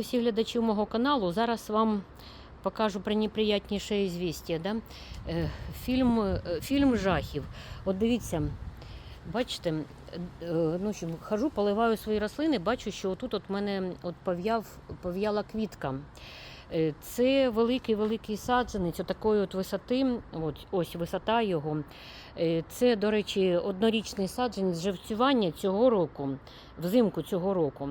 Всіх глядачів мого каналу. Зараз вам покажу про неприятніше звістя. Да? Е, Фільм, е, фільм жахів. От дивіться, бачите, е, ну, хожу, поливаю свої рослини, бачу, що отут от мене от пов'яв, пов'яла квітка. Це великий-великий саджанець такої от висоти, от, ось висота його. Це, до речі, однорічний саджанець живцювання цього року, взимку цього року.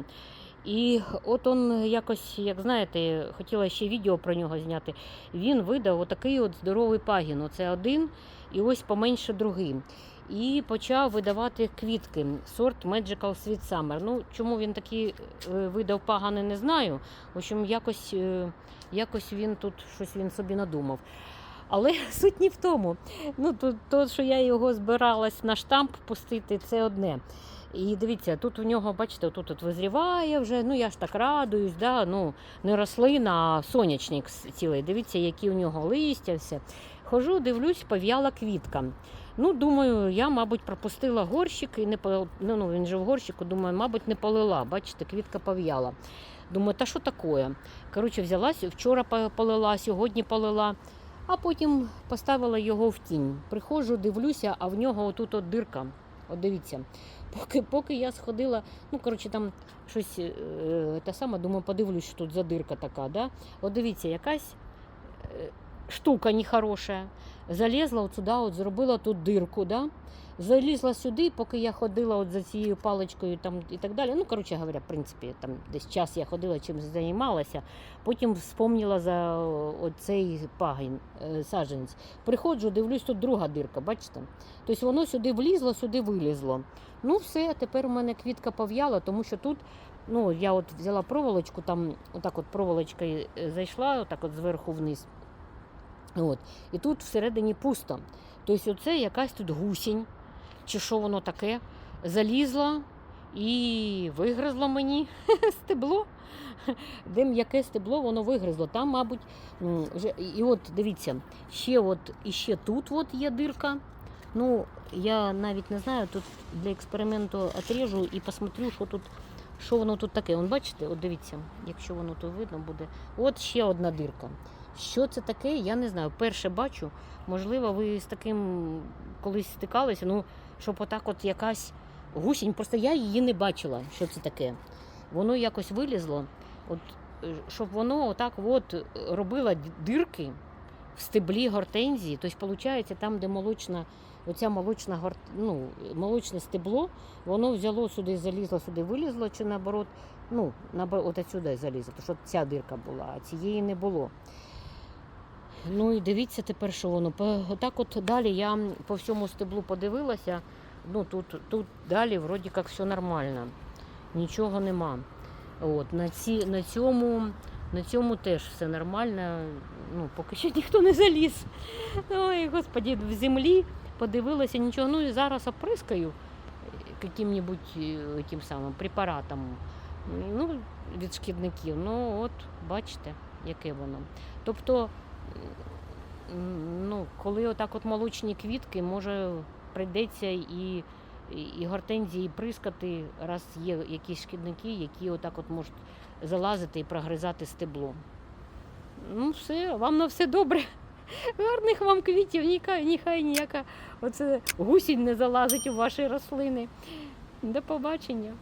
І от он якось, як знаєте, хотіла ще відео про нього зняти. Він видав отакий от здоровий пагін. Оце один, і ось поменше другий. І почав видавати квітки сорт Magical Sweet Summer. Ну, чому він такі е, видав пагани, не знаю. В общем, якось, е, якось він тут щось він собі надумав. Але суть не в тому. Ну, то, то, що я його збиралась на штамп пустити, це одне. І дивіться, тут у нього, бачите, тут от визріває вже. Ну я ж так радуюсь, да? ну не рослина, а сонячник цілий. Дивіться, які у нього листя, все. Хожу, дивлюсь, пов'яла квітка. Ну, думаю, я, мабуть, пропустила горщик і не пол... ну, ну, він же в горщику, думаю, мабуть, не полила. Бачите, квітка пов'яла. Думаю, та що таке? Коротше, взялась, вчора полила, сьогодні полила, а потім поставила його в тінь. Приходжу, дивлюся, а в нього отут от дирка. От дивіться. Поки, поки я сходила, ну, коротше, там щось е, та сама, думаю, подивлюсь, що тут за дирка така. Да? От дивіться, якась е, штука нехороша. Залізла от сюди, от зробила тут дирку. Да? Залізла сюди, поки я ходила от за цією паличкою там, і так далі. Ну, коротше говоря, в принципі, там десь час я ходила, чим займалася. Потім вспомнила за оцей пагін, е, саджанець. Приходжу, дивлюсь, тут друга дирка, бачите? Тобто воно сюди влізло, сюди вилізло. Ну, все, тепер у мене квітка пов'яла, тому що тут, ну, я от взяла проволочку, там отак от проволочкою е, зайшла, отак от зверху вниз. От. І тут всередині пусто. Тобто, оце якась тут гусінь, чи що воно таке, залізла і вигризло мені стебло. Де м'яке стебло, воно вигризло. Там, мабуть, вже. І от дивіться, ще от, і ще тут от є дирка. Ну, я навіть не знаю, тут для експерименту отрежу і посмотрю, що тут, що воно тут таке. Вон, бачите, от дивіться, якщо воно тут видно буде. От ще одна дирка. Що це таке, я не знаю. Перше бачу, можливо, ви з таким колись стикалися, ну, щоб отак от якась гусінь, просто я її не бачила, що це таке. Воно якось вилізло, от, е, щоб воно отак от робило дирки в стеблі гортензії. Тобто, виходить, там, де молочна, оця молочна гор... ну, молочне стебло, воно взяло сюди, залізло сюди, вилізло, чи наоборот, ну, наоборот, от отсюди залізло, тому що ця дирка була, а цієї не було. Ну і дивіться тепер, що воно. Отак от далі я по всьому стеблу подивилася. Ну тут, тут далі вроді як все нормально. Нічого нема. От, на, ці, на, цьому, на цьому теж все нормально. Ну, поки що ніхто не заліз. Ой, господі, в землі подивилася нічого. Ну і зараз оприскаю яким-небудь е, тим самим препаратом. Ну, від шкідників. Ну, от, бачите, яке воно. Тобто, ну, коли отак от молочні квітки, може прийдеться і, і, гортензії прискати, раз є якісь шкідники, які отак от можуть залазити і прогризати стебло. Ну, все, вам на все добре. Гарних вам квітів, ніхай, ніхай ніяка оце гусінь не залазить у ваші рослини. До побачення.